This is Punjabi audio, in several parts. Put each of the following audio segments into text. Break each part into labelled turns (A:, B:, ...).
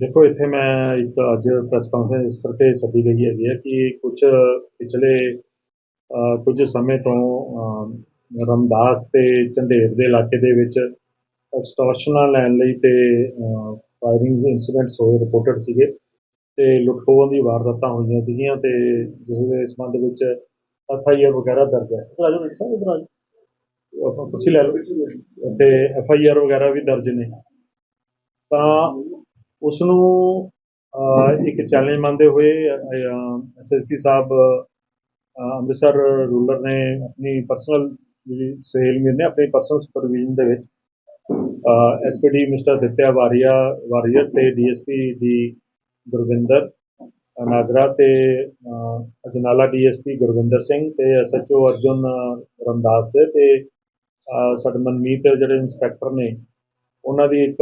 A: ਦੇਖੋ ਇੱਥੇ ਮੈਂ ਇੱਕ ਅੱਜ ਪ੍ਰੈਸ ਕਾਨਫਰੰਸ ਇਸ ਕਰਕੇ ਸੱਦੀ ਗਈ ਹੈਗੀ ਹੈ ਕਿ ਕੁਝ ਪਿਛਲੇ ਕੁਝ ਸਮੇਂ ਤੋਂ ਰਮਦਾਸ ਤੇ ਝੰਡੇਰ ਦੇ ਇਲਾਕੇ ਦੇ ਵਿੱਚ ਐਕਸਟੋਰਸ਼ਨਾਂ ਲੈਣ ਲਈ ਤੇ ਫਾਇਰਿੰਗਸ ਇਨਸੀਡੈਂਟਸ ਹੋਏ ਰਿਪੋਰਟਡ ਸੀਗੇ ਤੇ ਲੁੱਟਖੋਹਾਂ ਦੀ ਵਾਰਦਾਤਾਂ ਹੋਈਆਂ ਸੀਗੀਆਂ ਤੇ ਜਿਸ ਦੇ ਸੰਬੰਧ ਵਿੱਚ ਐਫ ਆਈ ਆਰ ਵਗੈਰਾ ਦਰਜ ਹੈ। ਜਾਓ ਡਾਕਟਰ ਸਾਹਿਬ ਇਧਰ ਆ ਜਾਓ ਆਪਾਂ ਕੁਰਸੀ ਲੈ ਲਓ। ਤੇ ਐਫ ਆਈ ਆਰ ਵਗੈਰਾ ਵੀ ਦਰਜ ਨੇ। ਤਾਂ ਉਸ ਨੂੰ ਇੱਕ ਚੈਲੰਜ ਮੰਨਦੇ ਹੋਏ ਐਸਐਸਪੀ ਸਾਹਿਬ ਅੰਮ੍ਰਿਤਸਰ ਰੂਲਰ ਨੇ ਆਪਣੀ ਪਰਸਨਲ ਜਿਹੜੀ ਸੁਹੇਲ ਮੀਰ ਨੇ ਆਪਣੀ ਪਰਸਨਲ ਸੁਪਰਵਿਜ਼ਨ ਦੇ ਵਿੱਚ ਐਸਪੀਡੀ ਮਿਸਟਰ ਦਿੱਤਿਆ ਵਾਰੀਆ ਵਾਰੀਅਰ ਤੇ ਡੀਐਸਪੀ ਦੀ ਗੁਰਵਿੰਦਰ ਨਾਗਰਾ ਤੇ ਅਹ, ਅਜਨਾਲਾ ਡੀਐਸਪੀ ਗੁਰਵਿੰਦਰ ਸਿੰਘ ਤੇ ਐਸਐਚਓ ਅਰਜੁਨ ਰਮਦਾਸ ਦੇ ਤੇ ਸਾਡੇ ਮਨਮੀਤ ਜਿਹੜੇ ਇੰਸਪੈਕਟਰ ਨੇ ਉਹਨਾਂ ਦੀ ਇੱਕ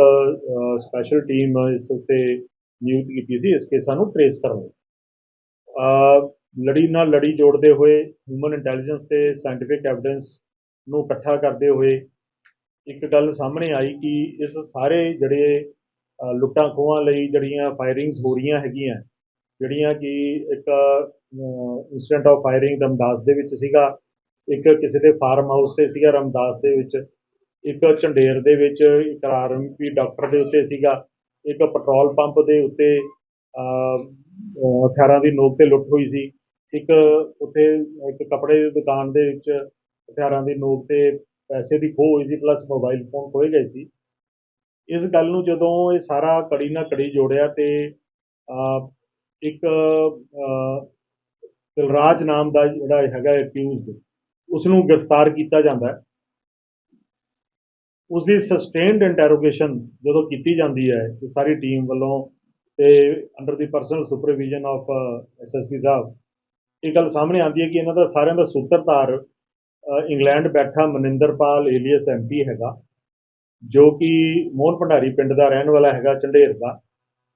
A: ਸਪੈਸ਼ਲ ਟੀਮ ਇਸ ਉੱਤੇ ਨਿਯੁਕਤ ਕੀਤੀ ਸੀ ਇਸ ਕੇਸਾਂ ਨੂੰ ਟ੍ਰੇਸ ਕਰਨ ਲਈ। ਅਹ, ਲੜੀ ਨਾਲ ਲੜੀ ਜੋੜਦੇ ਹੋਏ ਹਿਊਮਨ ਇੰਟੈਲੀਜੈਂਸ ਤੇ ਸਾਇੰਟੀਫਿਕ ਐਵੀਡੈਂਸ ਨੂੰ ਇਕੱਠਾ ਕਰਦੇ ਹੋਏ ਇੱਕ ਗੱਲ ਸਾਹਮਣੇ ਆਈ ਕਿ ਇਸ ਸਾਰੇ ਜਿਹੜੇ ਲੁੱਟਾਂ ਖੋਹਾਂ ਲਈ ਜਿਹੜੀਆਂ ਫਾਇਰਿੰਗਸ ਹੋ ਰਹੀਆਂ ਹੈਗੀਆਂ, ਜਿਹੜੀਆਂ ਕਿ ਇੱਕ ਇਨਸੀਡੈਂਟ ਆਫ ਫਾਇਰਿੰਗ ਰਮਦਾਸ ਦੇ ਵਿੱਚ ਸੀਗਾ, ਇੱਕ ਕਿਸੇ ਦੇ ਫਾਰਮ ਹਾਊਸ ਤੇ ਸੀਗਾ ਰਮਦਾਸ ਦੇ ਵਿੱਚ ਇੱਕ ਝੰਡੇਰ ਦੇ ਵਿੱਚ ਇੱਕ ਆਰਐਮਪੀ ਡਾਕਟਰ ਦੇ ਉੱਤੇ ਸੀਗਾ, ਇੱਕ ਪੈਟਰੋਲ ਪੰਪ ਦੇ ਉੱਤੇ ਹਥਿਆਰਾਂ ਦੀ ਨੋਕ ਤੇ ਲੁੱਟ ਹੋਈ ਸੀ। ਇੱਕ ਉੱਥੇ, ਇੱਕ ਕੱਪੜੇ ਦੀ ਦੁਕਾਨ ਦੇ ਵਿੱਚ ਹਥਿਆਰਾਂ ਦੀ ਨੋਕ ਤੇ ਪੈਸੇ ਦੀ ਖੋਹ ਹੋਈ ਸੀ, ਪਲੱਸ ਮੋਬਾਈਲ ਫੋਨ ਖੋਏ ਗਏ ਸੀ। ਇਸ ਗੱਲ ਨੂੰ ਜਦੋਂ ਇਹ ਸਾਰਾ ਕੜੀ ਨਾਲ ਕੜੀ ਜੋੜਿਆ ਤੇ ਇੱਕ ਦਿਲਰਾਜ ਨਾਮ ਦਾ ਜਿਹੜਾ ਹੈਗਾ ਅਕਿਊਜ਼ਡ ਉਸ ਨੂੰ ਗ੍ਰਿਫਤਾਰ ਕੀਤਾ ਜਾਂਦਾ ਹੈ। ਉਸ ਦੀ ਸਸਟੇਨਡ ਇੰਟਰੋਗੇਸ਼ਨ ਜਦੋਂ ਕੀਤੀ ਜਾਂਦੀ ਹੈ ਇਹ ਸਾਰੀ ਟੀਮ ਵੱਲੋਂ ਤੇ under the personal supervision of SSP ਸਾਹਿਬ, ਇਹ ਗੱਲ ਸਾਹਮਣੇ ਆਉਂਦੀ ਹੈ ਕਿ ਇਹਨਾਂ ਦਾ ਸਾਰਿਆਂ ਦਾ ਸੂਤਰਧਾਰ ਇੰਗਲੈਂਡ ਬੈਠਾ ਮਨਿੰਦਰਪਾਲ ਏਲੀਅਸ ਐਮਪੀ ਹੈਗਾ, ਜੋ ਕਿ ਮੋਹਨ ਭੰਡਾਰੀ ਪਿੰਡ ਦਾ ਰਹਿਣ ਵਾਲਾ ਹੈਗਾ ਝੰਡੇਰ ਦਾ।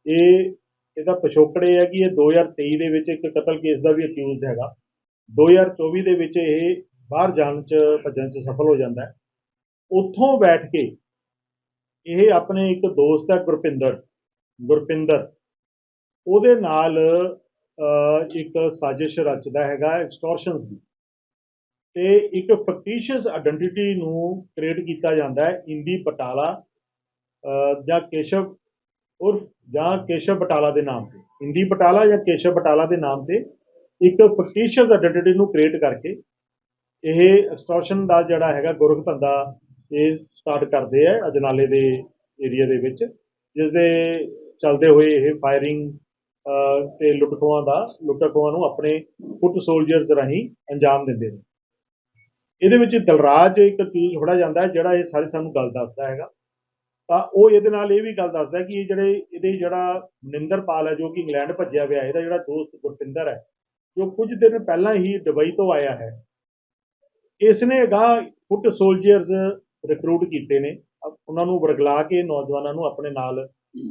A: ਇਹ, ਇਹਦਾ ਪਿਛੋਕੜ ਇਹ ਹੈ ਕਿ ਇਹ 2023 ਦੇ ਵਿੱਚ ਇੱਕ ਕਤਲ ਕੇਸ ਦਾ ਵੀ ਅਕਿਊਜ਼ਡ ਹੈਗਾ। 2024 ਦੇ ਵਿੱਚ ਇਹ ਬਾਹਰ ਜਾਣ ਚ, ਭੱਜਣ ਚ ਸਫਲ ਹੋ ਜਾਂਦਾ ਹੈ। ਉੱਥੋਂ ਬੈਠ ਕੇ ਇਹ ਆਪਣੇ ਇੱਕ ਦੋਸਤ ਹੈ ਗੁਰਪਿੰਦਰ ਗੁਰਪਿੰਦਰ। ਉਹਦੇ ਨਾਲ ਇੱਕ ਸਾਜ਼ਿਸ਼ ਰਚਦਾ ਹੈਗਾ ਐਕਸਟੋਰਸ਼ਨਸ ਦੀ। ਤੇ ਇੱਕ ਫੈਕਟੀਸ਼ੀਅਸ ਆਇਡੈਂਟੀਟੀ ਨੂੰ ਕ੍ਰੀਏਟ ਕੀਤਾ ਜਾਂਦਾ ਹੈ, ਇੰਦੀ ਪਟਾਲਾ ਜਾਂ ਕੇਸ਼ਵ ਉਰਫ ਜਾਂ ਕੇਸ਼ਵ ਬਟਾਲਾ ਦੇ ਨਾਮ ਤੇ। ਇੰਦੀ ਬਟਾਲਾ ਜਾਂ ਕੇਸ਼ਵ ਬਟਾਲਾ ਦੇ ਨਾਮ ਤੇ ਇੱਕ ਫੈਕਟੀਸ਼ੀਅਸ ਆਇਡੈਂਟੀਟੀ ਨੂੰ ਕ੍ਰੀਏਟ ਕਰਕੇ ਇਹ ਐਕਸਟੋਰਸ਼ਨ ਦਾ ਜਿਹੜਾ ਹੈਗਾ ਗੁਰਖ ਧੰਦਾ ਇਹ ਸਟਾਰਟ ਕਰਦੇ ਆ ਅਜਨਾਲੇ ਦੇ ਏਰੀਆ ਦੇ ਵਿੱਚ ਜਿਸ ਦੇ ਚੱਲਦੇ ਹੋਏ ਇਹ ਫਾਇਰਿੰਗ ਤੇ ਲੁੱਟ ਖੋਹਾਂ ਦਾ ਲੁੱਟ ਖੋਹਾਂ ਨੂੰ ਆਪਣੇ ਫੁੱਟ ਸੋਲਜਰਸ ਰਾਹੀਂ ਅੰਜਾਮ ਦਿੰਦੇ ਨੇ। ਇਹਦੇ ਵਿੱਚ ਦਲਰਾਜ ਇੱਕ ਅਕਿਊਜ਼ ਫੜਾ ਜਾਂਦਾ ਜਿਹੜਾ ਇਹ ਸਾਰੀ ਸਾਨੂੰ ਗੱਲ ਦੱਸਦਾ ਹੈਗਾ। ਤਾਂ ਉਹ ਇਹਦੇ ਨਾਲ ਇਹ ਵੀ ਗੱਲ ਦੱਸਦਾ ਕਿ ਇਹ ਜਿਹੜੇ, ਇਹਦੇ ਜਿਹੜਾ ਮਨਿੰਦਰਪਾਲ ਹੈ, ਜੋ ਕਿ ਇੰਗਲੈਂਡ ਭੱਜਿਆ ਹੋਇਆ ਇਹਦਾ ਜਿਹੜਾ ਦੋਸਤ ਗੁਰਪਿੰਦਰ ਹੈ, ਜੋ ਕੁਝ ਦਿਨ ਪਹਿਲਾਂ ਹੀ ਦੁਬਈ ਤੋਂ ਆਇਆ ਹੈ। ਇਸ ਨੇ ਅਗਾਂਹ ਫੁੱਟ ਸੋਲਜਰਸ ਰਿਕਰੂਟ ਕੀਤੇ ਨੇ। ਉਹਨਾਂ ਨੂੰ ਵਰਗਲਾ ਕੇ ਨੌਜਵਾਨਾਂ ਨੂੰ ਆਪਣੇ ਨਾਲ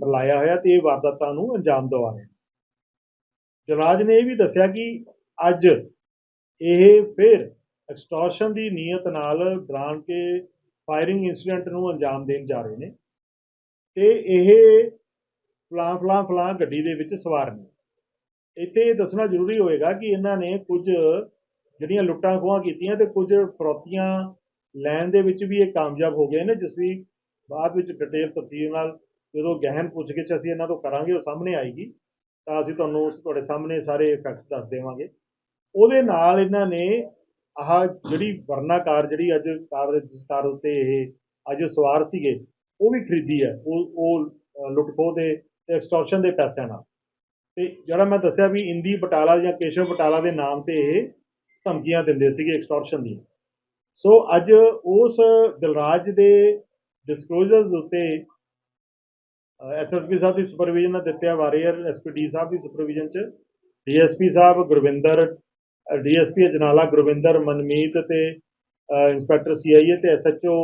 A: ਰਲਾਇਆ ਹੋਇਆ ਤੇ ਇਹ ਵਾਰਦਾਤਾਂ ਨੂੰ ਅੰਜਾਮ ਦਿਵਾ ਰਹੇ ਜਰਾਜ ਨੇ ਇਹ ਵੀ ਦੱਸਿਆ ਕਿ ਅੱਜ ਇਹ ਫਿਰ ਐਕਸਟੋਰਸ਼ਨ ਦੀ ਨੀਅਤ ਨਾਲ ਡਰਾਣ ਕੇ ਫਾਇਰਿੰਗ ਇਨਸੀਡੈਂਟ ਨੂੰ ਅੰਜਾਮ ਦੇਣ ਜਾ ਰਹੇ ਨੇ ਤੇ ਇਹ ਫਲਾਂ ਫਲਾਂ ਫਲਾਂ ਗੱਡੀ ਦੇ ਵਿੱਚ ਸਵਾਰ ਨੇ। ਇੱਥੇ ਇਹ ਦੱਸਣਾ ਜ਼ਰੂਰੀ ਹੋਏਗਾ ਕਿ ਇਹਨਾਂ ਨੇ ਕੁਝ ਜਿਹੜੀਆਂ ਲੁੱਟਾਂ ਖੋਹਾਂ ਕੀਤੀਆਂ ਤੇ ਕੁਝ ਫਰੋਤੀਆਂ ਲੈਣ ਦੇ ਵਿੱਚ ਵੀ ਇਹ ਕਾਮਯਾਬ ਹੋ ਗਏ ਨੇ ਜਿਸ ਦੀ ਬਾਅਦ ਵਿੱਚ ਡਿਟੇਲ ਤਫਸੀਲ ਨਾਲ ਜਦੋਂ ਗਹਿਨ ਪੁੱਛਗਿੱਛ ਅਸੀਂ ਇਹਨਾਂ ਤੋਂ ਕਰਾਂਗੇ ਉਹ ਸਾਹਮਣੇ ਆਏਗੀ ਤਾਂ ਅਸੀਂ ਤੁਹਾਨੂੰ ਤੁਹਾਡੇ ਸਾਹਮਣੇ ਸਾਰੇ ਫੈਕਟਸ ਦੱਸ ਦੇਵਾਂਗੇ। ਉਹਦੇ ਨਾਲ ਇਹਨਾਂ ਨੇ ਆਹ ਜਿਹੜੀ ਵਰਨਾਕਾਰ ਜਿਹੜੀ ਅੱਜ ਕਾਰ ਜਿਸ ਕਾਰ ਉੱਤੇ ਇਹ ਅੱਜ ਸਵਾਰ ਸੀਗੇ ਉਹ ਵੀ ਖਰੀਦੀ ਹੈ। ਉਹ ਉਹ ਅ, ਲੁੱਟ ਖੋਹ ਦੇ ਤੇ ਐਕਸਟੋਰਸ਼ਨ ਦੇ ਪੈਸਿਆਂ ਨਾਲ। ਤੇ ਜਿਹੜਾ ਮੈਂ ਦੱਸਿਆ ਵੀ ਇੰਦੀ ਬਟਾਲਾ ਜਾਂ ਕੇਸ਼ਵ ਬਟਾਲਾ ਦੇ ਨਾਮ ਤੇ ਇਹ ਧਮਕੀਆਂ ਦਿੰਦੇ ਸੀਗੇ ਐਕਸਟੋਰਸ਼ਨ ਦੀਆਂ। ਸੋ ਅੱਜ ਉਸ ਦਿਲਰਾਜ ਦੇ ਡਿਸਕਲੋਜ਼ਰਸ ਉੱਤੇ ਐਸਐਸਪੀ ਸਾਹਿਬ ਦੀ ਸੁਪਰਵਿਜ਼ਨ ਨਾਲ ਦਿੱਤਿਆ ਵਾਰੀਅਰ ਐਸਪੀਡੀ ਸਾਹਿਬ ਦੀ ਸੁਪਰਵਿਜ਼ਨ ਚ ਡੀਐਸਪੀ ਸਾਹਿਬ ਗੁਰਵਿੰਦਰ ਡੀਐਸਪੀ ਅਜਨਾਲਾ ਗੁਰਵਿੰਦਰ ਮਨਮੀਤ ਤੇ ਅ, ਇੰਸਪੈਕਟਰ ਸੀਆਈਏ ਤੇ ਐਸਐਚਓ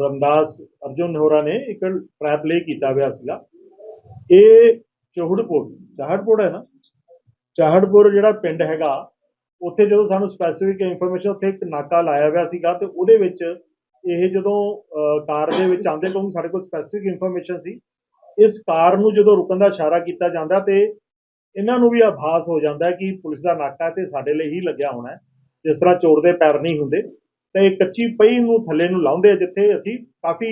A: ਰਮਦਾਸ ਅਰਜੁਨ ਹੋਰਾ ਨੇ ਇੱਕ ਟ੍ਰੈਪ ਲੇ ਕੀਤਾ ਹੋਇਆ ਸੀਗਾ। ਇਹ ਚੋਹੜਪੁਰ ਚਾਹੜਪੁਰ ਹੈ ਨਾ? ਚਾਹੜਪੁਰ ਜਿਹੜਾ ਪਿੰਡ ਹੈਗਾ ਉੱਥੇ ਜਦੋਂ ਸਾਨੂੰ ਸਪੈਸੀਫਿਕ ਇਨਫੋਰਮੇਸ਼ਨ ਉੱਥੇ ਇੱਕ ਨਾਕਾ ਲਾਇਆ ਹੋਇਆ ਸੀਗਾ ਤੇ ਉਹਦੇ ਵਿੱਚ ਇਹ ਜਦੋਂ ਕਾਰ ਦੇ ਵਿੱਚ ਆਉਂਦੇ ਕਿਉਂਕਿ ਸਾਡੇ ਕੋਲ ਸਪੈਸੀਫਿਕ ਇਨਫੋਰਮੇਸ਼ਨ ਸੀ। ਇਸ ਕਾਰ ਨੂੰ ਜਦੋਂ ਰੁਕਣ ਦਾ ਇਸ਼ਾਰਾ ਕੀਤਾ ਜਾਂਦਾ ਤੇ ਇਹਨਾਂ ਨੂੰ ਵੀ ਆਭਾਸ ਹੋ ਜਾਂਦਾ ਕਿ ਪੁਲਿਸ ਦਾ ਨਾਕਾ ਤੇ ਸਾਡੇ ਲਈ ਹੀ ਲੱਗਿਆ ਹੋਣਾ ਜਿਸ ਤਰ੍ਹਾਂ ਚੋਰ ਦੇ ਪੈਰ ਨਹੀਂ ਹੁੰਦੇ। ਤੇ ਇਹ ਕੱਚੀ ਪਈ ਨੂੰ ਥੱਲੇ ਨੂੰ ਲਾਉਂਦੇ ਆ, ਜਿੱਥੇ ਅਸੀਂ ਕਾਫੀ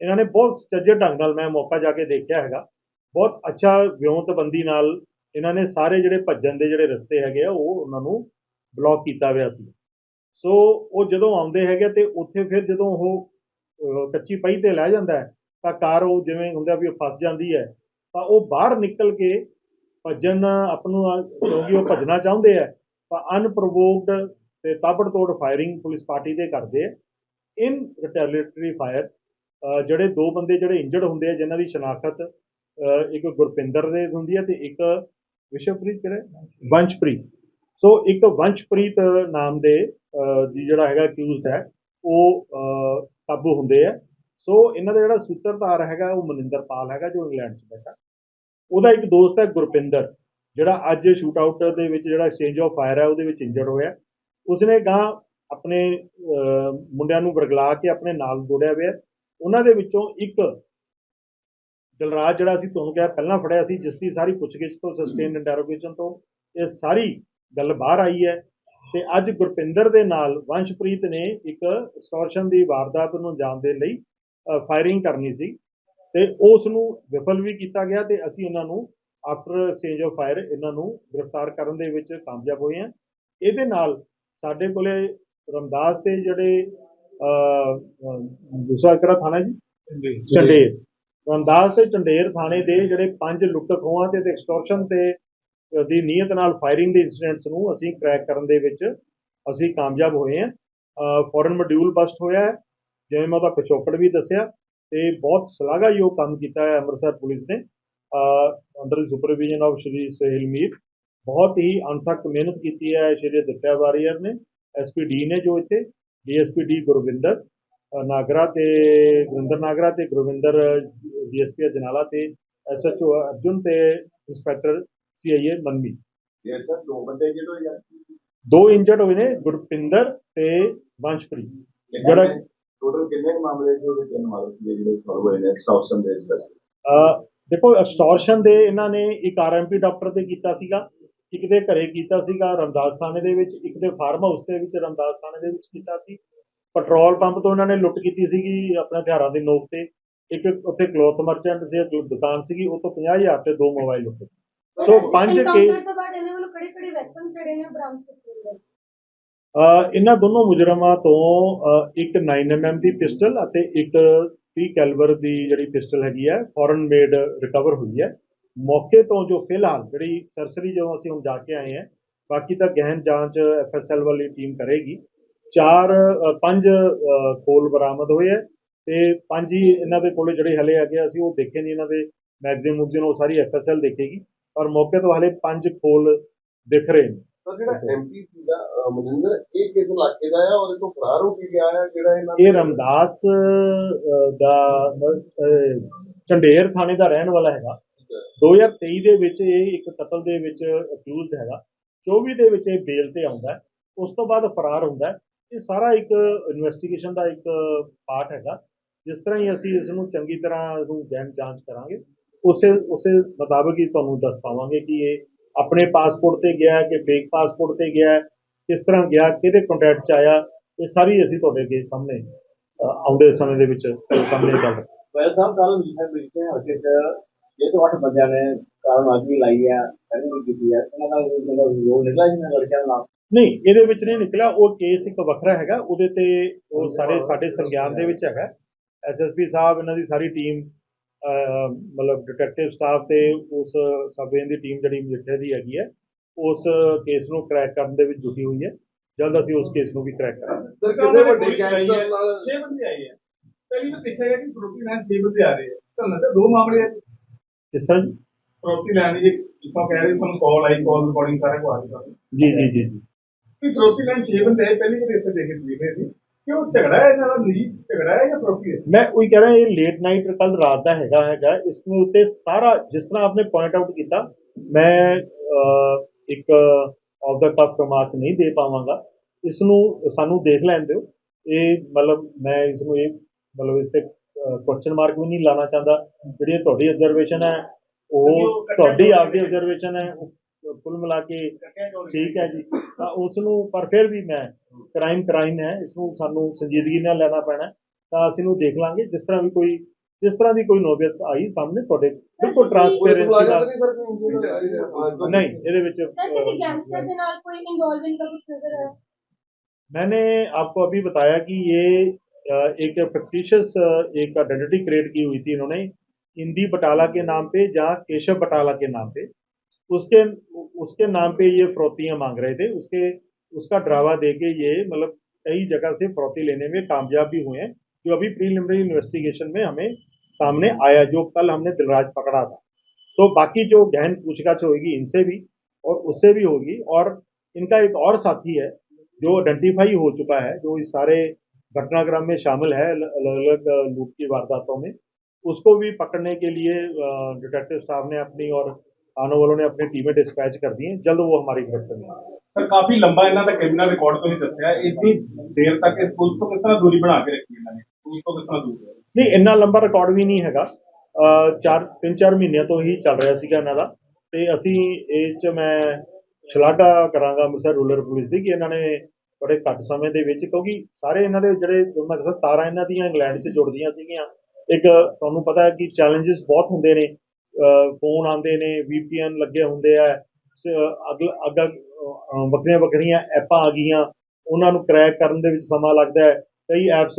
A: ਇਹਨਾਂ ਨੇ ਬਹੁਤ ਸੱਜੇ ਢੰਗ ਨਾਲ ਮੈਂ ਮੌਕਾ ਜਾ ਕੇ ਦੇਖਿਆ ਹੈਗਾ। ਬਹੁਤ ਅੱਛਾ ਵਿਉਂਤਬੰਦੀ ਨਾਲ ਇਹਨਾਂ ਨੇ ਸਾਰੇ ਜਿਹੜੇ ਭੱਜਣ ਦੇ ਜਿਹੜੇ ਰਸਤੇ ਹੈਗੇ ਆ, ਉਹ ਉਹਨਾਂ ਨੂੰ ਬਲੌਕ ਕੀਤਾ ਹੋਇਆ ਸੀ। ਸੋ ਉਹ ਜਦੋਂ ਆਉਂਦੇ ਹੈਗੇ ਤੇ ਉੱਥੇ ਫਿਰ ਜਦੋਂ ਉਹ ਕੱਚੀ ਪਈ ਤੇ ਲੈ ਜਾਂਦਾ ਹੈ, ਤਾਂ ਕਾਰ ਉਹ ਜਿਵੇਂ ਹੁੰਦਾ ਵੀ ਉਹ ਫਸ ਜਾਂਦੀ ਹੈ, ਤਾਂ ਉਹ ਬਾਹਰ ਨਿਕਲ ਕੇ ਭੱਜਣ ਆਪ ਨੂੰ ਕਿਉਂਕਿ ਉਹ ਭੱਜਣਾ ਚਾਹੁੰਦੇ ਆ ਤਾਂ ਅਨਪ੍ਰੋਵੋਕਡ ਤੇ ਤਾਬੜਤੋੜ ਫਾਇਰਿੰਗ ਪੁਲਿਸ ਪਾਰਟੀ ਤੇ ਕਰਦੇ ਆ ਇਨ ਰਿਟੈਲੀਟਰੀ ਫਾਇਰ ਜਿਹੜੇ ਦੋ ਬੰਦੇ ਜਿਹੜੇ ਇੰਜਰਡ ਹੁੰਦੇ ਆ ਜਿਨ੍ਹਾਂ ਦੀ ਸ਼ਨਾਖਤ ਇੱਕ ਗੁਰਪਿੰਦਰ ਦੇ ਹੁੰਦੀ ਹੈ ਤੇ ਇੱਕ ਵਿਸ਼ਵਪ੍ਰੀਤ ਕਿਹੜਾ ਵੰਸ਼ਪ੍ਰੀਤ। ਸੋ ਇੱਕ ਵੰਸ਼ਪ੍ਰੀਤ ਨਾਮ ਦੇ ਅਹ, ਜਿਹੜਾ ਹੈਗਾ ਅਕਿਊਜ਼ਡ ਹੈ ਉਹ ਕਾਬੂ ਹੁੰਦੇ ਆ। ਸੋ ਇਹਨਾਂ ਦਾ ਜਿਹੜਾ ਸੂਤਰਧਾਰ ਹੈਗਾ ਉਹ ਮਨਿੰਦਰ ਪਾਲ ਹੈਗਾ ਜੋ ਇੰਗਲੈਂਡ 'ਚ ਬੈਠਾ। ਉਹਦਾ ਇੱਕ ਦੋਸਤ ਹੈ ਗੁਰਪਿੰਦਰ ਜਿਹੜਾ ਅੱਜ ਸ਼ੂਟ ਆਊਟ ਦੇ ਵਿੱਚ ਜਿਹੜਾ ਐਕਸਚੇਂਜ ਆਫ ਫਾਇਰ ਹੈ ਉਹਦੇ ਵਿੱਚ ਇੰਜਰਡ ਹੋਇਆ। ਉਸਨੇ ਗਾਂ ਆਪਣੇ ਮੁੰਡਿਆਂ ਨੂੰ ਵਰਗਲਾ ਕੇ ਆਪਣੇ ਨਾਲ ਜੋੜਿਆ ਹੋਇਆ। ਉਹਨਾਂ ਦੇ ਵਿੱਚੋਂ ਇੱਕ ਦਿਲਰਾਜ ਜਿਹੜਾ ਸੀ ਤੁਹਾਨੂੰ ਕਿਹਾ ਪਹਿਲਾਂ ਫੜਿਆ ਸੀ ਜਿਸ ਦੀ ਸਾਰੀ ਪੁੱਛਗਿੱਛ ਤੋਂ ਸਸਟੇਨਡ ਇੰਟਰੋਗੇਸ਼ਨ ਤੋਂ ਇਹ ਸਾਰੀ ਗੱਲ ਬਾਹਰ ਆਈ ਹੈ ਤੇ ਅੱਜ ਗੁਰਪਿੰਦਰ ਦੇ ਨਾਲ ਵੰਸ਼ਪ੍ਰੀਤ ਨੇ ਇੱਕ ਐਕਸਟੋਰਸ਼ਨ ਦੀ ਵਾਰਦਾਤ ਨੂੰ ਅੰਜਾਮ ਦੇਣ ਲਈ ਫਾਇਰਿੰਗ ਕਰਨੀ ਸੀ ਤੇ ਉਸ ਨੂੰ ਵਿਫਲ ਵੀ ਕੀਤਾ ਗਿਆ ਤੇ ਅਸੀਂ ਉਹਨਾਂ ਨੂੰ ਆਫਟਰ ਐਕਸਚੇਂਜ ਆਫ ਫਾਇਰ ਇਹਨਾਂ ਨੂੰ ਗ੍ਰਿਫਤਾਰ ਕਰਨ ਦੇ ਵਿੱਚ ਕਾਮਯਾਬ ਹੋਏ ਹਾਂ। ਇਹਦੇ ਨਾਲ ਸਾਡੇ ਕੋਲੇ ਰਮਦਾਸ ਦੇ ਜਿਹੜੇ ਦੂਸਰਾ ਕਿਹੜਾ ਥਾਣਾ ਜੀ? ਚੰਡੇਰ। ਰਮਦਾਸ ਤੇ ਚੰਡੇਰ ਥਾਣੇ ਦੇ ਜਿਹੜੇ ਪੰਜ ਲੁੱਟ ਖੋਹਾਂ ਤੇ ਐਕਸਟੋਰਸ਼ਨ ਤੇ ਦੀ ਨੀਅਤ ਨਾਲ ਫਾਇਰਿੰਗ ਦੇ ਇਨਸੀਡੈਂਟਸ ਨੂੰ ਅਸੀਂ ਕ੍ਰੈਕ ਕਰਨ ਦੇ ਵਿੱਚ ਅਸੀਂ ਕਾਮਯਾਬ ਹੋਏ ਹਾਂ। ਫੋਰਨ ਮੋਡਿਊਲ ਬਸਟ ਹੋਇਆ ਹੈ, ਜਿਵੇਂ ਮੈਂ ਉਹਦਾ ਪਿਛੋਕੜ ਵੀ ਦੱਸਿਆ ਤੇ ਬਹੁਤ ਸ਼ਲਾਘਾਯੋਗ ਕੰਮ ਕੀਤਾ ਹੈ ਅੰਮ੍ਰਿਤਸਰ ਪੁਲਿਸ ਨੇ। Under supervision of Shri Sahil Mir, ਬਹੁਤ ਹੀ ਅਣਥੱਕ ਮਿਹਨਤ ਕੀਤੀ ਹੈ ਸ਼੍ਰੀ ਦਿੱਤਿਆ ਵਾਰੀਅਰ ਨੇ ਐਸਪੀਡੀ ਨੇ ਜੋ ਇੱਥੇ ਡੀਐਸਪੀ ਡੀ ਗੁਰਵਿੰਦਰ ਨਾਗਰਾ ਤੇ ਗੁਰਿੰਦਰ ਨਾਗਰਾ ਤੇ ਗੁਰਵਿੰਦਰ ਡੀਐਸਪੀ ਜਨਾਲਾ ਤੇ ਐਸਐਚਓ ਅਰਜੁਨ ਤੇ ਇੰਸਪੈਕਟਰ ਸੀਆਈਏ
B: ਸਰ ਦੋ ਬੰਦੇ ਜਦੋਂ ਯਾਰ
A: ਦੋ ਇੰਜਰਡ ਹੋਏ ਨੇ ਗੁਰਪਿੰਦਰ ਤੇ ਵੰਸ਼ਪ੍ਰੀਤ ਜਿਹੜਾ
B: ਟੋਟਲ ਕਿੰਨੇ ਮਾਮਲੇ ਉਹਦੇ ਤਿੰਨ ਮਾਮਲੇ ਸੀ ਜਿਹੜੇ ਸੋਲਵ ਹੋਏ ਨੇ? ਸੌਸਨ ਦੇ
A: ਅ, ਦੇਖੋ ਐਕਸਟੋਰਸ਼ਨ ਦੇ ਇਹਨਾਂ ਨੇ ਇੱਕ ਆਰਐਮਪੀ ਡਾਕਟਰ ਤੇ ਕੀਤਾ ਸੀਗਾ ਇੱਕ ਦੇ ਘਰੇ ਕੀਤਾ ਸੀਗਾ ਰਮਦਾਸ ਥਾਣੇ ਦੇ ਵਿੱਚ ਇੱਕ ਦੇ ਫਾਰਮ ਹਾਊਸ ਦੇ ਵਿੱਚ ਰਮਦਾਸ ਥਾਣੇ ਦੇ ਵਿੱਚ ਕੀਤਾ ਸੀ। ਪੈਟਰੋਲ ਪੰਪ ਤੋਂ ਇਹਨਾਂ ਨੇ ਲੁੱਟ ਕੀਤੀ ਸੀਗੀ ਆਪਣੇ ਹਥਿਆਰਾਂ ਦੀ ਨੋਕ ਤੇ। ਇੱਕ ਉੱਥੇ ਕਲੋਥ ਮਰਚੈਂਟ ਸੀ ਦੁਕਾਨ ਸੀਗੀ ਉਹ ਤੋਂ 50000 ਤੇ ਦੋ ਮੋਬਾਈਲ ਲੁੱਟੇ। ਸੋ ਪੰਜ ਕੇਸ
C: ਤੋਂ ਬਾਅਦ ਇਹਨਾਂ ਵੱਲੋਂ ਕਿਹੜੇ ਕਿਹੜੇ ਵੈਪਨ ਜਿਹੜੇ ਨੇ ਉਹ ਬਰਾਮਦ ਕੀਤੇ ਗਏ?
A: ਅ, ਇਹਨਾਂ ਦੋਨੋਂ ਮੁਜਰਮਾਂ ਤੋਂ ਇੱਕ 9mm ਦੀ ਪਿਸਟਲ ਅਤੇ ਇੱਕ 30 ਕੈਲੀਬਰ ਦੀ ਜਿਹੜੀ ਪਿਸਟਲ ਹੈਗੀ ਹੈ ਫੋਰਨ ਮੇਡ ਰਿਕਵਰ ਹੋਈ ਹੈ। ਮੌਕੇ ਤੋਂ ਜੋ ਫਿਲਹਾਲ ਜਿਹੜੀ ਸਰਸਰੀ ਜਦੋਂ ਅਸੀਂ ਹੁਣ ਜਾ ਕੇ ਆਏ ਹਾਂ ਬਾਕੀ ਤਾਂ ਗਹਿਨ ਜਾਂਚ ਐਫਐਸਐਲ ਵਾਲੀ ਟੀਮ ਕਰੇਗੀ। ਚਾਰ ਪੰਜ ਖੋਲ ਬਰਾਮਦ ਹੋਏ ਹੈ ਤੇ ਪੰਜ ਹੀ ਇਹਨਾਂ ਦੇ ਕੋਲੇ ਜਿਹੜੇ ਹਲੇ ਹੈਗੇ ਆ, ਅਸੀਂ ਉਹ ਦੇਖੇ ਨਹੀਂ ਇਹਨਾਂ ਦੇ। ਮੈਗਜ਼ੀਨ ਮੁਗਜ਼ੀਨ ਉਹ ਸਾਰੀ ਐਫਐਸਐਲ ਦੇਖੇਗੀ। ਪਰ ਮੌਕੇ ਤੋਂ ਹਲੇ ਪੰਜ ਖੋਲ ਦਿਖ ਰਹੇ ਨੇ।
B: ਤਾਂ ਜਿਹੜਾ ਐਮਪੀ ਦਾ ਅਹ, ਮਨਿੰਦਰ ਇਹ ਕਿਸ ਇਲਾਕੇ ਦਾ ਆ? ਉਹਦੇ ਤੋਂ ਫਰਾਰ ਹੋ ਕੇ ਗਿਆ ਆ ਜਿਹੜਾ ਇਹਨਾਂ
A: ਇਹ ਰਮਦਾਸ ਦਾ ਚੰਡੇਰ ਥਾਣੇ ਦਾ ਰਹਿਣ ਵਾਲਾ ਹੈਗਾ। 2023 ਦੇ ਵਿੱਚ ਇਹ ਇੱਕ ਕਤਲ ਦੇ ਵਿੱਚ ਅਕਿਊਜ਼ਡ ਹੈਗਾ। 24 ਦੇ ਵਿੱਚ ਇਹ ਬੇਲ ਤੇ ਆਉਂਦਾ ਹੈ। ਉਸ ਤੋਂ ਬਾਅਦ ਫਰਾਰ ਹੁੰਦਾ ਇਹ ਸਾਰਾ ਇੱਕ ਇਨਵੈਸਟੀਗੇਸ਼ਨ ਦਾ ਇੱਕ ਪਾਰਟ ਹੈਗਾ। ਜਿਸ ਤਰ੍ਹਾਂ ਹੀ ਅਸੀਂ ਇਸ ਨੂੰ ਚੰਗੀ ਤਰ੍ਹਾਂ ਇਹਨੂੰ ਗਹਿਨ ਜਾਂਚ ਕਰਾਂਗੇ ਉਸੇ ਉਸੇ ਮੁਤਾਬਕ ਹੀ ਤੁਹਾਨੂੰ ਦੱਸ ਪਾਵਾਂਗੇ ਕਿ ਇਹ ਆਪਣੇ ਪਾਸਪੋਰਟ ਤੇ ਗਿਆ ਹੈ ਕਿ ਫੇਕ ਪਾਸਪੋਰਟ ਤੇ ਗਿਆ ਹੈ ਕਿਸ ਤਰ੍ਹਾਂ ਗਿਆ ਕਿਹਦੇ ਕੰਟੈਕਟ ਚ ਆਇਆ ਇਹ ਸਾਰੀ ਅਸੀਂ ਤੁਹਾਡੇ ਅੱਗੇ ਸਾਹਮਣੇ ਆਉਂਦੇ ਸਮੇਂ ਦੇ ਵਿੱਚ ਸਾਹਮਣੇ ਗੱਲ
D: ਵੈਲ ਸਾਹਿਬ ਕੱਲ ਮਿਲਿਆ ਵਿੱਚ ਹਲਕੇ ਚ ਇਹ ਤੋਂ ਅੱਠ ਬੰਦਿਆਂ ਨੇ ਕਾਰਨ ਆਦਮੀ ਲਾਈ ਆ ਵੀ ਕੀਤੀ ਆ ਇਹਨਾਂ ਦਾ ਮਤਲਬ ਰੋਲ ਨਿਕਲਾ ਜਿਹਨਾਂ ਲੜਕਿਆਂ ਦਾ ਨਾਮ
A: ਨਹੀਂ ਇਹਦੇ ਵਿੱਚ ਨਹੀਂ ਨਿਕਲਿਆ ਉਹ ਕੇਸ ਇੱਕ ਵੱਖਰਾ ਹੈਗਾ ਉਹਦੇ ਤੇ ਉਹ ਸਾਰੇ ਸਾਡੇ ਸੰਗਿਆਨ ਦੇ ਵਿੱਚ ਹੈਗਾ। ਐਸਐਸਪੀ ਸਾਹਿਬ ਇਹਨਾਂ ਦੀ ਸਾਰੀ ਟੀਮ ਮਤਲਬ ਡਿਟੈਕਟਿਵ ਸਟਾਫ ਤੇ ਉਸ ਸਬਵੇਨ ਦੀ ਟੀਮ ਜਿਹੜੀ ਮਜੀਠੇ ਦੀ ਹੈਗੀ ਹੈ ਉਸ ਕੇਸ ਨੂੰ ਕ੍ਰੈਕ ਕਰਨ ਦੇ ਵਿੱਚ ਜੁਟੀ ਹੋਈ ਹੈ। ਜਲਦ ਅਸੀਂ ਉਸ ਕੇਸ ਨੂੰ ਵੀ ਕ੍ਰੈਕ ਕਰਾਂਗੇ।
B: ਸਰ ਕਿੰਨੇ ਵੱਡੇ ਗੈਂਗਸਟਰ ਨਾਲ
E: 6 ਬੰਦੇ ਆਏ ਆ। ਪਹਿਲੀ ਤਾਂ ਦੇਖਿਆ ਗਿਆ ਕਿ ਪ੍ਰੋਪਰਟੀ ਲੈਣ 6 ਬੰਦੇ ਆ ਰਹੇ ਆ। ਤਾਂ ਨਜ਼ਰ ਦੋ ਮਾਮਲੇ ਆ?
A: ਕਿਸ ਤਰ੍ਹਾਂ ਜੀ?
E: ਪ੍ਰੋਪਰਟੀ ਲੈਣ ਦੀ ਜਿੱਥੋਂ ਕਹਿ ਰਹੇ ਤੁਹਾਨੂੰ ਕਾਲ ਆਈ ਕਾਲ ਰਿਕਾਰਡਿੰਗ ਸਾਰਾ ਕੁਝ ਆ ਰਿਹਾ।
A: ਜੀ ਜੀ ਜੀ ਜੀ।
E: ਕਿ ਪ੍ਰੋਪਰਟੀ ਲੈਣ 6 ਬੰਦੇ ਆਏ ਪਹਿਲੀ ਵਾਰ ਇੱਥੇ ਦੇਖ ਕੇ ਦੇਖੇ ਸੀ। ਕਿ ਉਹ ਝਗੜਾ ਹੈ? ਇਹਨਾਂ ਦਾ ਨੀ ਝਗੜਾ ਹੈ ਜਾਂ ਪ੍ਰੋਪਰਟੀ ਹੈ?
A: ਮੈਂ ਉਹੀ ਕਹਿ ਰਿਹਾ ਇਹ ਲੇਟ ਨਾਈਟ ਕੱਲ ਰਾਤ ਦਾ ਹੈਗਾ ਹੈਗਾ। ਇਸ ਨੂੰ ਉੱਤੇ ਸਾਰਾ ਜਿਸ ਤਰ੍ਹਾਂ ਆਪਨੇ ਪੁਆਇੰਟ ਆਊਟ ਕੀਤਾ ਮੈਂ ਇੱਕ ਆਫ ਦਾ ਕੱਪ ਕਮਾਤ ਨਹੀਂ ਦੇ ਪਾਵਾਂਗਾ। ਇਸ ਨੂੰ ਸਾਨੂੰ ਦੇਖ ਲੈਣ ਦਿਓ। ਇਹ ਮਤਲਬ ਮੈਂ ਇਸ ਨੂੰ ਇਹ ਮਤਲਬ ਇਸ ਤੇ ਕੁਐਸਚਨ ਮਾਰਕ ਵੀ ਨਹੀਂ ਲਾਣਾ ਚਾਹੁੰਦਾ। ਜਿਹੜੀ ਤੁਹਾਡੀ ਅਬਜ਼ਰਵੇਸ਼ਨ ਹੈ ਉਹ ਤੁਹਾਡੀ ਆਪਦੀ ਅਬਜ਼ਰਵੇਸ਼ਨ ਹੈ ਕੁੱਲ ਮਿਲਾ ਕੇ ਠੀਕ ਹੈ ਜੀ ਤਾਂ ਉਸ ਨੂੰ ਪਰ ਫਿਰ ਵੀ ਮੈਂ ਕ੍ਰਾਈਮ ਕ੍ਰਾਈਮ ਹੈ ਇਸ ਨੂੰ ਸਾਨੂੰ ਸੰਜੀਦਗੀ ਨਾਲ ਲੈਣਾ ਪੈਣਾ ਹੈ। ਤਾਂ ਅਸੀਂ ਨੂੰ ਦੇਖ ਲਾਂਗੇ ਜਿਸ ਤਰ੍ਹਾਂ ਵੀ ਕੋਈ ਜਿਸ ਤਰ੍ਹਾਂ ਦੀ ਕੋਈ ਨੋਬਤ ਆਈ ਸਾਹਮਣੇ ਤੁਹਾਡੇ ਬਿਲਕੁਲ ਟਰਾਂਸਪੇਰੈਂਸੀ
B: ਮੁਲਾਜ਼ਮ
A: ਨਾਲ
B: ਨਹੀਂ ਸਰ ਕੋਈ ਇੰਜੀਨੀਅਰ ਆਈ ਹੈ
A: ਨਹੀਂ ਇਹਦੇ ਵਿੱਚ
C: सर किसी
A: अ,
C: गैंगस्टर के नाल कोई इन्वॉल्वमेंट का कुछ नजर है
A: मैंने आपको अभी बताया कि ये अ, एक फिक्टिशियस एक आइडेंटिटी क्रिएट की हुई थी इन्होंने इंदी बटाला के नाम पे जहाँ केशव बटाला के नाम पे उसके उसके नाम पे ये फरौतियाँ मांग रहे थे। उसके, उसका ड्रावा दे के ये मतलब कई जगह से फरौती लेने में कामयाब भी हुए हैं, जो अभी प्रीलिमिनरी इन्वेस्टिगेशन में हमें सामने आया, जो कल हमने दिलराज पकड़ा था। सो बाकी जो गहन पूछताछ होगी, इनसे भी और उससे भी होगी। और इनका एक और साथी है, जो आइडेंटिफाई हो चुका है, जो इस सारे घटनाक्रम में शामिल है अलग अलग लूट की वारदातों में, उसको भी पकड़ने के लिए डिटेक्टिव स्टाफ ने अपनी और थानों वालों ने अपनी टीमें डिस्पैच कर दी हैं जल्द वो हमारी गिरफ्त में आएंगे।
E: ਸਰ ਕਾਫੀ ਲੰਬਾ ਇਹਨਾਂ ਦਾ ਕ੍ਰਿਮੀਨਲ ਰਿਕਾਰਡ ਤੁਸੀਂ ਦੱਸਿਆ ਇੰਨੀ ਦੇਰ ਤੱਕ ਇਸ ਪੁਲਿਸ ਤੋਂ ਕਿਸ ਤਰ੍ਹਾਂ ਦੂਰੀ ਬਣਾ ਕੇ ਰੱਖੀ ਇਹਨਾਂ ਨੇ ਪੁਲਿਸ ਤੋਂ ਕਿਸ ਤਰ੍ਹਾਂ ਦੂਰ ਹੈ
A: ਨਹੀਂ ਇੰਨਾ ਲੰਬਾ ਰਿਕਾਰਡ ਵੀ ਨਹੀਂ ਹੈਗਾ ਅਹ ਚਾਰ ਤਿੰਨ ਚਾਰ ਮਹੀਨਿਆਂ ਤੋਂ ਹੀ ਚੱਲ ਰਿਹਾ ਸੀਗਾ ਇਹਨਾਂ ਦਾ ਤੇ ਅਸੀਂ ਇਹ ਚ ਮੈਂ ਸ਼ਲਾਘਾ ਕਰਾਂਗਾ ਅੰਮ੍ਰਿਤਸਰ ਰੂਰਲ ਪੁਲਿਸ ਦੀ ਕਿ ਇਹਨਾਂ ਨੇ ਬੜੇ ਘੱਟ ਸਮੇਂ ਦੇ ਵਿੱਚ ਕਿਉਂਕਿ ਸਾਰੇ ਇਹਨਾਂ ਦੇ ਜਿਹੜੇ ਜੋ ਮੈਂ ਦੱਸਿਆ ਤਾਰਾਂ ਇਹਨਾਂ ਦੀਆਂ ਇੰਗਲੈਂਡ 'ਚ ਜੁੜਦੀਆਂ ਸੀਗੀਆਂ ਇੱਕ ਤੁਹਾਨੂੰ ਪਤਾ ਹੈ ਕਿ ਚੈਲੰਜਸ ਬਹੁਤ ਹੁੰਦੇ ਨੇ ਫੋਨ ਆਉਂਦੇ ਨੇ, VPN ਲੱਗੇ ਹੁੰਦੇ ਆ ਅਗਲ ਅਗ ਵੱਖਰੀਆਂ ਵੱਖਰੀਆਂ ਐਪਾਂ ਆ ਗਈਆਂ, ਉਹਨਾਂ ਨੂੰ ਕ੍ਰੈਕ ਕਰਨ ਦੇ ਵਿੱਚ ਸਮਾਂ ਲੱਗਦਾ ਹੈ। ਕਈ ਐਪਸ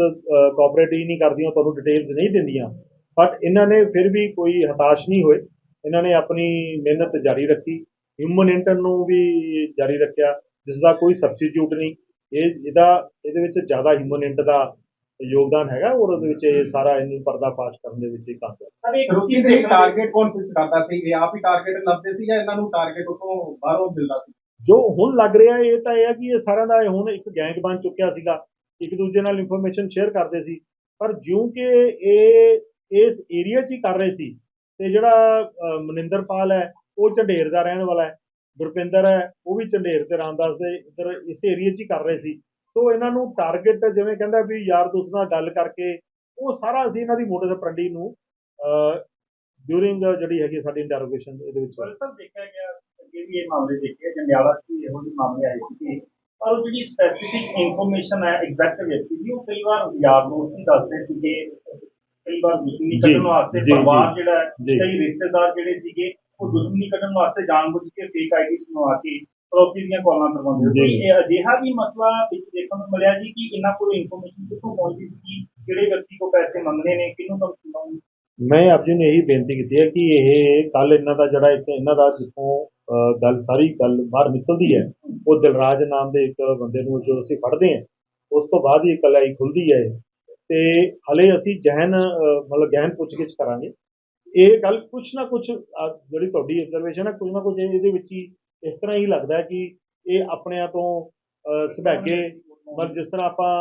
A: ਕੋਆਪਰੇਟ ਹੀ ਨਹੀਂ ਕਰਦੀਆਂ, ਤੁਹਾਨੂੰ ਡਿਟੇਲਸ ਨਹੀਂ ਦਿੰਦੀਆਂ। ਬਟ ਇਹਨਾਂ ਨੇ ਫਿਰ ਵੀ ਕੋਈ ਹਤਾਸ਼ ਨਹੀਂ ਹੋਏ। ਇਹਨਾਂ ਨੇ ਆਪਣੀ ਮਿਹਨਤ ਜਾਰੀ ਰੱਖੀ। ਹਿਊਮਨ ਇੰਟਰ ਨੂੰ ਵੀ ਜਾਰੀ ਰੱਖਿਆ ਜਿਸ ਦਾ ਕੋਈ ਸਬਸਟੀਟਿਊਟ ਨਹੀਂ। ਇਹ, ਇਹਦਾ, ਇਹਦੇ ਵਿੱਚ ਜ਼ਿਆਦਾ ਹਿਊਮਨ ਇੰਟ ਦਾ ਯੋਗਦਾਨ ਹੈਗਾ ਔਰ ਉਹਦੇ ਵਿੱਚ ਇਹ ਸਾਰਾ ਇਹਨੂੰ ਪਰਦਾਫਾਸ਼ ਕਰਨ ਦੇ ਵਿੱਚ ਹੈ
E: ਸਰ ਇਹ ਰੋਕੀ ਦੇ ਟਾਰਗੇਟ ਕੌਣ ਫਿਕਸ ਕਰਦਾ ਸੀ? ਇਹ ਆਪ ਹੀ ਟਾਰਗੇਟ ਲੱਭਦੇ ਸੀ ਜਾਂ ਇਹਨਾਂ ਨੂੰ ਟਾਰਗੇਟ ਉਤੋਂ ਬਾਹਰੋਂ ਮਿਲਦਾ ਸੀ?
A: ਜੋ ਹੁਣ ਲੱਗ ਰਿਹਾ ਇਹ ਤਾਂ ਇਹ ਹੈ ਕਿ ਇਹ ਸਾਰਿਆਂ ਦਾ ਹੁਣ ਇੱਕ ਗੈਂਗ ਬਣ ਚੁੱਕਿਆ ਸੀਗਾ। ਇੱਕ ਦੂਜੇ ਨਾਲ ਇਨਫੋਰਮੇਸ਼ਨ ਸ਼ੇਅਰ ਕਰਦੇ ਸੀ। ਪਰ ਜਿਉਂ ਕਿ ਇਹ ਇਸ ਏਰੀਆ 'ਚ ਹੀ ਕਰ ਰਹੇ ਸੀ ਤੇ ਜਿਹੜਾ ਮਨਿੰਦਰਪਾਲ ਹੈ ਉਹ ਝੰਡੇਰ ਦਾ ਰਹਿਣ ਵਾਲਾ ਹੈ। ਗੁਰਪਿੰਦਰ ਹੈ ਉਹ ਵੀ ਝੰਡੇਰ ਤੇ ਰਾਮਦਾਸ ਦੇ ਇੱਧਰ ਇਸ ਏਰੀਆ 'ਚ ਹੀ ਕਰ ਰਹੇ ਸੀ। ਸੋ ਇਹਨਾਂ ਨੂੰ ਟਾਰਗੇਟ ਜਿਵੇਂ ਕਹਿੰਦਾ ਵੀ ਯਾਰ ਦੋਸਤ ਨਾਲ ਗੱਲ ਕਰਕੇ ਉਹ ਸਾਰਾ ਅਸੀਂ ਇਹਨਾਂ ਦੀ ਮੋਟਰ ਪ੍ਰੰਡੀ ਨੂੰ ਡਿਊਰਿੰਗ ਜਿਹੜੀ ਹੈਗੀ ਸਾਡੀ ਇੰਟਰੋਗੇਸ਼ਨ ਇਹਦੇ ਵਿੱਚ
F: ਸਰ ਦੇਖਿਆ ਗਿਆ ਅੱਗੇ ਵੀ ਇਹ ਮਾਮਲੇ ਦੇਖੇ ਜੰਡਿਆਲਾ ਵੀ ਇਹੋ ਜਿਹੇ ਮਾਮਲੇ ਆਏ ਸੀ ਪਰ ਉਹ ਜਿਹੜੀ ਸਪੈਸੀਫਿਕ ਇਨਫੋਰਮੇਸ਼ਨ ਹੈ ਐਗਜ਼ੈਕਟ ਵਿਅਕਤੀ ਦੀ ਉਹ ਕਈ ਵਾਰ ਯਾਰ ਦੋਸਤ ਹੀ ਦੱਸਦੇ ਸੀਗੇ। ਕਈ ਵਾਰ ਦੁਸ਼ਮਣੀ ਕੱਢਣ ਵਾਸਤੇ ਪਰਿਵਾਰ ਜਿਹੜਾ। ਕਈ ਰਿਸ਼ਤੇਦਾਰ ਜਿਹੜੇ ਸੀਗੇ ਉਹ ਦੁਸ਼ਮਣੀ ਕੱਢਣ ਵਾਸਤੇ ਜਾਣਬੁੱਝ ਕੇ ਫੇਕ ਬਣਵਾ ਕੇ ਪ੍ਰੋਪਰਟੀ ਦੀਆਂ ਕਾਲਾਂ ਕਰਵਾਉਂਦੇ
A: ਜੀ।
F: ਇਹ ਅਜਿਹਾ ਵੀ ਮਸਲਾ ਵਿੱਚ ਦੇਖਣ ਨੂੰ ਮਿਲਿਆ ਜੀ ਕਿ ਇਹਨਾਂ ਕੋਲ ਇਨਫੋਰਮੇਸ਼ਨ ਕਿੱਥੋਂ ਪਹੁੰਚਦੀ ਸੀ ਕਿਹੜੇ ਵਿਅਕਤੀ ਕੋ ਪੈਸੇ ਮੰਗਣੇ ਨੇ ਕਿਹਨੂੰ ਕੰਮ
A: ਮੈਂ ਆਪ ਜੀ ਨੂੰ ਇਹੀ ਬੇਨਤੀ ਕੀਤੀ ਹੈ ਕਿ ਇਹ ਕੱਲ ਇਹਨਾਂ ਦਾ ਜਿਹੜਾ ਇਹਨਾਂ ਦਾ ਜਿੱਥੋਂ ਗੱਲ ਸਾਰੀ ਗੱਲ ਬਾਹਰ ਨਿਕਲਦੀ ਹੈ ਉਹ ਦਿਲਰਾਜ ਨਾਮ ਦੇ ਇੱਕ ਬੰਦੇ ਨੂੰ ਜੋ ਅਸੀਂ ਫੜਦੇ ਹਾਂ ਉਸ ਤੋਂ ਬਾਅਦ ਹੀ ਕਲਾਈ ਖੁੱਲਦੀ ਹੈ। ਤੇ ਹਲੇ ਅਸੀਂ ਅਹ, ਮਤਲਬ ਗਹਿਨ ਪੁੱਛਗਿੱਛ ਕਰਾਂਗੇ ਇਹ ਗੱਲ ਕੁਛ ਨਾ ਕੁਛ ਜਿਹੜੀ ਤੁਹਾਡੀ ਅਬਜ਼ਰਵੇਸ਼ਨ ਹੈ ਕੁਝ ਨਾ ਕੁਝ ਇਹਦੇ ਵਿੱਚ ਹੀ ਇਸ ਤਰ੍ਹਾਂ ਹੀ ਲੱਗਦਾ ਕਿ ਇਹ ਆਪਣਿਆਂ ਤੋਂ ਸੁਭਾਗੇ ਮਤਲਬ ਜਿਸ ਤਰ੍ਹਾਂ ਆਪਾਂ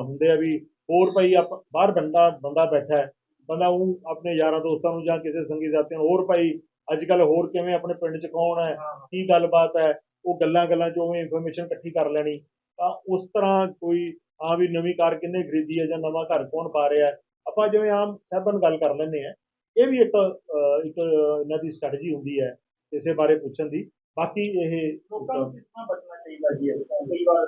A: ਹੁੰਦੇ ਆ ਵੀ ਹੋਰ ਭਾਈ ਆਪਾਂ ਬਾਹਰ ਬੰਦਾ ਬੰਦਾ ਬੈਠਾ ਹੈ ਬੰਦਾ ਉਹ ਆਪਣੇ ਯਾਰਾਂ ਦੋਸਤਾਂ ਨੂੰ ਜਾਂ ਕਿਸੇ ਸੰਗੀ ਸਾਥੀਆਂ ਹੋਰ ਭਾਈ ਅੱਜ ਕੱਲ ਹੋਰ ਕਿਵੇਂ ਆਪਣੇ ਪਿੰਡ 'ਚ ਕੌਣ ਹੈ ਕੀ ਗੱਲਬਾਤ ਹੈ ਉਹ ਗੱਲਾਂ ਗੱਲਾਂ 'ਚ ਇਨਫੋਰਮੇਸ਼ਨ ਇਕੱਠੀ ਕਰ ਲੈਣੀ। ਤਾਂ ਉਸ ਤਰ੍ਹਾਂ ਕੋਈ ਆ ਵੀ ਨਵੀਂ ਕਾਰ ਕਿੰਨੇ ਖਰੀਦੀ ਹੈ ਜਾਂ ਨਵਾਂ ਘਰ ਕੌਣ ਪਾ ਰਿਹਾ ਆਪਾਂ ਜਿਵੇਂ ਆਮ ਸਾਹਿਬਾਨ ਗੱਲ ਕਰ ਲੈਂਦੇ ਆ ਇਹ ਵੀ ਇੱਕ ਇੱਕ ਇਹਨਾਂ ਦੀ ਸਟ੍ਰੈਟਜੀ ਹੁੰਦੀ ਹੈ ਇਸੇ ਬਾਰੇ ਪੁੱਛਣ ਦੀ। ਬਾਕੀ ਇਹ
F: ਲੋਕਾਂ ਨੂੰ ਕਿਸ ਤਰ੍ਹਾਂ ਬਚਣਾ ਚਾਹੀਦਾ ਜੀ? ਕਈ ਵਾਰ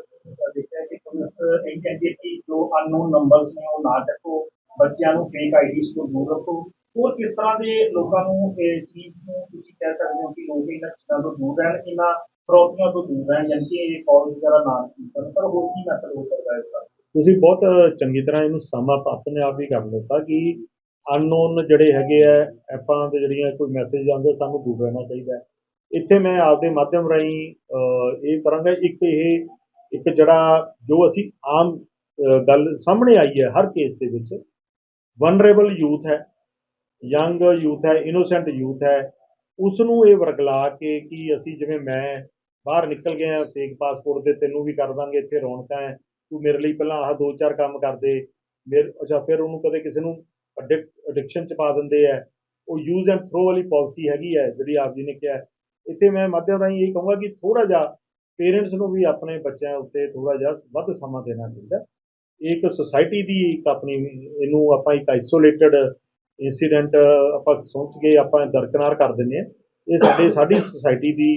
F: ਦੇਖਿਆ ਕਿ ਪੁਲਿਸ ਇਹ ਕਹਿੰਦੀ ਹੈ ਕਿ ਜੋ ਅਨਨੋਨ ਨੰਬਰਸ ਨੇ ਉਹ ਨਾ ਚੱਕੋ ਬੱਚਿਆਂ ਨੂੰ ਫੇਕ ਆਈਡੀਜ਼ ਤੋਂ ਦੂਰ ਰੱਖੋ। ਹੋਰ ਕਿਸ ਤਰ੍ਹਾਂ ਦੇ ਲੋਕਾਂ ਨੂੰ ਇਹ ਚੀਜ਼ ਨੂੰ ਤੁਸੀਂ ਕਹਿ ਸਕਦੇ ਹੋ ਕਿ ਲੋਕ ਇਹਨਾਂ ਚੀਜ਼ਾਂ ਤੋਂ ਦੂਰ ਰਹਿਣ ਇਹਨਾਂ ਫਰੋਤੀਆਂ ਤੋਂ ਦੂਰ ਰਹਿਣ ਯਾਨੀ ਕਿ ਇਹ ਕਾਲ ਵਗੈਰਾ ਨਾ ਸੀ। ਪਰ ਹੋਰ ਕੀ ਮੈਥਡ ਹੋ ਸਕਦਾ ਹੈ ਇਸ ਦਾ?
A: ਤੁਸੀਂ ਬਹੁਤ ਚੰਗੀ ਤਰ੍ਹਾਂ ਇਹਨੂੰ ਸਮ ਅਪ ਆਪਣੇ ਆਪ ਹੀ ਕਰ ਦਿੱਤਾ ਕਿ ਅਨਨੋਨ ਜਿਹੜੇ ਹੈਗੇ ਆ ਐਪਾਂ ਤੇ ਜਿਹੜੀਆਂ ਕੋਈ ਮੈਸੇਜ ਆਉਂਦੇ ਸਾਨੂੰ ਦੂਰ ਰਹਿਣਾ ਚਾਹੀਦਾ ਹੈ। ਇੱਥੇ ਮੈਂ ਆਪਦੇ ਮਾਧਿਅਮ ਰਾਹੀਂ ਇਹ ਕਰਾਂਗਾ। ਇੱਕ ਇਹ, ਇੱਕ ਜਿਹੜਾ ਜੋ ਅਸੀਂ ਆਮ ਗੱਲ ਸਾਹਮਣੇ ਆਈ ਹੈ ਹਰ ਕੇਸ ਦੇ ਵਿੱਚ ਵਨਰੇਬਲ ਯੂਥ ਹੈ ਯੰਗ ਯੂਥ ਹੈ ਇਨੋਸੈਂਟ ਯੂਥ ਹੈ ਉਸ ਨੂੰ ਇਹ ਵਰਗਲਾ ਕੇ ਕਿ ਅਸੀਂ ਜਿਵੇਂ ਮੈਂ ਬਾਹਰ ਨਿਕਲ ਗਿਆ ਫੇਕ ਪਾਸਪੋਰਟ ਤੇ ਤੈਨੂੰ ਵੀ ਕਰ ਦਾਂਗੇ, ਇੱਥੇ ਰੌਣਕਾਂ ਹੈ, ਤੂੰ ਮੇਰੇ ਲਈ ਪਹਿਲਾਂ ਆਹ ਦੋ ਚਾਰ ਕੰਮ ਕਰਦੇ ਮੇਰੇ ਅੱਛਾ, ਫਿਰ ਉਹਨੂੰ ਕਦੇ ਕਿਸੇ ਨੂੰ ਅਡਿਕਸ਼ਨ ਚ ਪਾ ਦਿੰਦੇ ਆ ਉਹ ਯੂਜ਼ ਐਂਡ ਥਰੋ ਵਾਲੀ ਪਾਲਿਸੀ ਹੈਗੀ ਹੈ, ਜਿਹੜੀ ਆਪ ਜੀ ਨੇ ਕਿਹਾ ਇੱਥੇ ਮੈਂ ਮਾਧਿਅਮ ਰਾਹੀਂ ਇਹ ਕਹੂੰਗਾ ਕਿ ਥੋੜਾ ਜਿਹਾ ਪੇਰੈਂਟਸ ਨੂੰ ਵੀ ਆਪਣੇ ਬੱਚਿਆਂ ਉੱਤੇ ਥੋੜਾ ਜਿਹਾ ਵੱਧ ਸਮਾਂ ਦੇਣਾ ਚਾਹੀਦਾ। ਇਹ ਇੱਕ ਸੁਸਾਇਟੀ ਦੀ ਇੱਕ ਆਪਣੀ ਇਹਨੂੰ ਆਪਾਂ ਇੱਕ ਆਈਸੋਲੇਟਡ ਇਨਸੀਡੈਂਟ ਆਪਾਂ ਸੋਚ ਕੇ ਆਪਾਂ ਦਰਕਨਾਰ ਕਰ ਦਿੰਦੇ ਆ ਇਹ ਸਾਡੇ, ਸਾਡੀ ਸੁਸਾਇਟੀ ਦੀ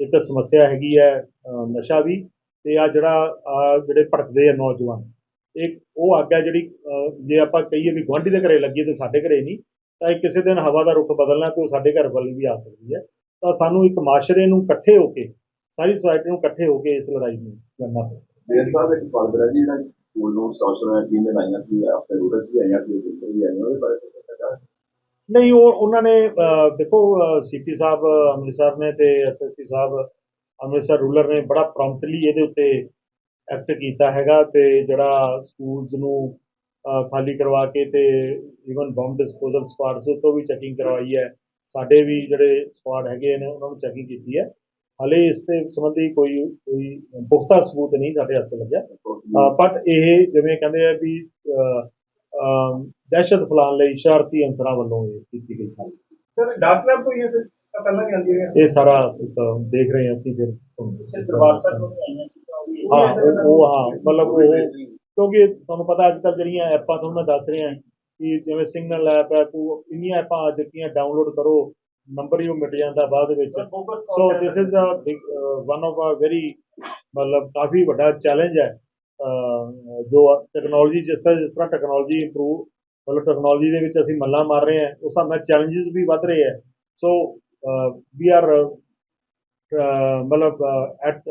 A: ਇੱਕ ਸਮੱਸਿਆ ਹੈਗੀ ਹੈ ਨਸ਼ਾ ਵੀ ਤੇ ਆ ਜਿਹੜਾ ਜਿਹੜੇ ਭਟਕਦੇ ਆ ਨੌਜਵਾਨ ਇੱਕ ਉਹ ਅੱਗ ਹੈ ਜਿਹੜੀ ਜੇ ਆਪਾਂ ਕਹੀਏ ਵੀ ਗੁਆਂਢੀ ਦੇ ਘਰੇ ਲੱਗੀ ਤੇ ਸਾਡੇ ਘਰੇ ਨਹੀਂ, ਤਾਂ ਇਹ ਕਿਸੇ ਦਿਨ ਹਵਾ ਦਾ ਰੁਖ ਬਦਲਣਾ ਤੇ ਉਹ ਸਾਡੇ ਘਰ ਵੱਲ ਵੀ ਆ ਸਕਦੀ ਹੈ। ਤਾਂ ਸਾਨੂੰ ਇੱਕ ਮਾਸ਼ਰੇ ਨੂੰ ਇਕੱਠੇ ਹੋ ਕੇ ਸਾਰੀ ਸੁਸਾਇਟੀ ਨੂੰ ਇਕੱਠੇ ਹੋ ਕੇ ਇਸ ਲੜਾਈ ਨੂੰ ਲੜਨਾ ਪਵੇਗਾ
B: ਦੇਰ ਸਾਹਿਬ ਇੱਕ ਫਰਦਰ ਹੈ ਜੀ ਜਿਹੜਾ ਸਕੂਲ ਨੂੰ ਸਟਾਸ਼ਨ ਨੇ ਲਾਈਆਂ ਸੀ ਆਪਣੇ ਰੂਰਲ ਵੀ ਆਈਆਂ ਸੀ ਦਿੱਲੀ ਵੀ ਆਈਆਂ ਉਹਦੇ ਬਾਰੇ ਪਤਾ
A: ਨਹੀਂ ਉਹ ਉਹਨਾਂ ਨੇ ਦੇਖੋ ਸੀਪੀ ਸਾਹਿਬ ਅੰਮ੍ਰਿਤਸਰ ਨੇ ਤੇ ਐਸਐਸਪੀ ਸਾਹਿਬ ਅੰਮ੍ਰਿਤਸਰ ਰੂਲਰ ਨੇ ਬੜਾ ਪ੍ਰੋਮਪਟਲੀ ਇਹਦੇ ਉੱਤੇ ਐਕਟ ਕੀਤਾ ਹੈਗਾ ਤੇ ਜਿਹੜਾ ਸਕੂਲਸ ਨੂੰ ਖਾਲੀ ਕਰਵਾ ਕੇ ਤੇ ਇਵਨ ਬੰਬ ਡਿਸਪੋਜ਼ਲ ਸਪਾਟਸ ਤੋਂ ਵੀ ਚੈਕਿੰਗ ਕਰਵਾਈ ਹੈ। ਸਾਡੇ ਵੀ ਜਿਹੜੇ ਸਪਾਟ ਹੈਗੇ ਨੇ ਉਹਨਾਂ ਨੂੰ ਚੈਕਿੰਗ ਕੀਤੀ ਹੈ। ਹਾਲੇ ਇਸ ਦੇ ਸੰਬੰਧੀ ਕੋਈ ਕੋਈ ਪੁਖਤਾ ਸਬੂਤ ਨਹੀਂ ਸਾਡੇ ਹੱਥ 'ਚ ਲੱਗਿਆ। ਬਟ ਇਹ ਜਿਵੇਂ ਕਹਿੰਦੇ ਆ ਵੀ ਦਹਿਸ਼ਤ ਫੈਲਾਉਣ ਲਈ ਸ਼ਰਾਰਤੀ ਅੰਸਰਾਂ ਵੱਲੋਂ ਇਹ ਕੀਤੀ ਗਈ ਹੈ।
F: ਸਰ ਡਾਕ ਲੈਬ ਕੋਈ ਹੈ ਸਰ ਤਾਂ ਪਹਿਲਾਂ ਵੀ ਆਉਂਦੀ ਹੈ।
A: ਇਹ ਸਾਰਾ ਦੇਖ ਰਹੇ ਹਾਂ ਅਸੀਂ ਫਿਰ ਤੁਹਾਨੂੰ
F: ਸਰ ਦਰਬਾਰ ਸਾਹਿਬ ਤੋਂ ਵੀ ਆਈਆਂ ਸੀ ਤਾਂ ਉਹ ਵੀ
A: ਹਾਂ ਉਹ- ਹਾਂ ਮਤਲਬ ਉਹ ਕਿਉਂਕਿ ਤੁਹਾਨੂੰ ਪਤਾ ਅੱਜ ਕੱਲ੍ਹ ਜਿਹੜੀਆਂ ਐਪਾਂ ਤੁਹਾਨੂੰ ਮੈਂ ਦੱਸ ਰਿਹਾ ਕਿ ਜਿਵੇਂ ਸਿਗਨਲ ਐਪ ਹੈ ਕੋ ਇੰਨੀਆਂ ਐਪਾਂ ਆ ਚੁੱਕੀਆਂ ਡਾਊਨਲੋਡ ਕਰੋ ਨੰਬਰ ਹੀ ਉਹ ਮਿਟ ਜਾਂਦਾ ਬਾਅਦ ਵਿੱਚ। So this is uh one of uh very ਮਤਲਬ ਕਾਫੀ ਵੱਡਾ ਚੈਲੰਜ ਹੈ। ਜੋ ਟੈਕਨੋਲੋਜੀ ਜਿਸ ਤਰ੍ਹਾਂ ਜਿਸ ਤਰ੍ਹਾਂ ਟੈਕਨੋਲੋਜੀ ਇੰਪਰੂਵ ਮਤਲਬ ਟੈਕਨੋਲੋਜੀ ਦੇ ਵਿੱਚ ਅਸੀਂ ਮੱਲਾਂ ਮਾਰ ਰਹੇ ਹਾਂ ਉਸ ਹਿਸਾਬ ਨਾਲ ਚੈਲੰਜਸ ਵੀ ਵੱਧ ਰਹੇ ਹੈ। ਸੋ ਵੀ ਆਰ ਮਤਲਬ ਐਟ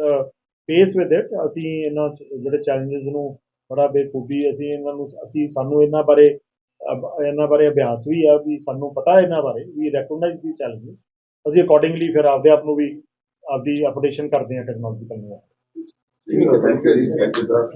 A: ਪੇਸ ਵਿਦ ਇਟ ਅਸੀਂ ਇਹਨਾਂ ਜਿਹੜੇ ਚੈਲੰਜਸ ਨੂੰ ਬੜਾ ਬੇਖੂਬੀ ਅਸੀਂ ਇਹਨਾਂ ਨੂੰ ਅਸੀਂ ਸਾਨੂੰ ਇਹਨਾਂ ਬਾਰੇ ਇਹਨਾਂ ਬਾਰੇ ਅਭਿਆਸ ਵੀ ਆ ਵੀ ਸਾਨੂੰ ਪਤਾ ਇਹਨਾਂ ਬਾਰੇ, ਵੀ ਰੈਕਗਨਾਈਜ਼ ਦੀ ਚੈਲੰਜਸ ਅਸੀਂ ਅਕੋਰਡਿੰਗਲੀ ਫਿਰ ਆਪਦੇ ਆਪ ਨੂੰ ਵੀ ਆਪਦੀ ਅਪਡੇਸ਼ਨ ਕਰਦੇ ਹਾਂ ਟੈਕਨੋਲੋਜੀਕਲ ਨੂੰ।
B: ਠੀਕ ਹੈ ਥੈਂਕ ਯੂ ਜੀ ਥੈਂਕ ਯੂ ਸਰ